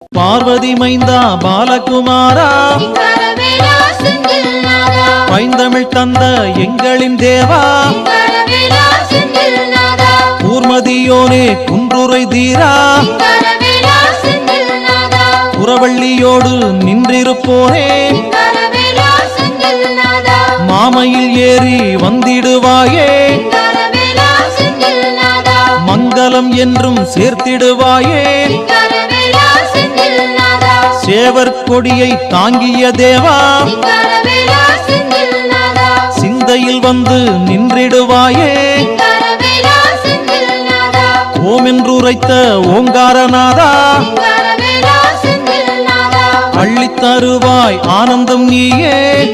பார்வதி மைந்தா பாலகுமாரா? பைந்தமிழ் தந்த எங்களின் தேவா? கூர்மதியோனே குன்றுரை தீரா? புறவள்ளியோடு நின்றிருப்போரே மாமையில் ஏறி வந்திடுவாயே? நலம் என்றும் சேர்த்திடுவாயே. சேவர் கொடியை தாங்கிய தேவா. சிந்தையில் வந்து நின்றிடுவாயே. ஓமென்று உரைத்த ஓங்காரநாதா. அள்ளித்தருவாய் ஆனந்தம் நீயே.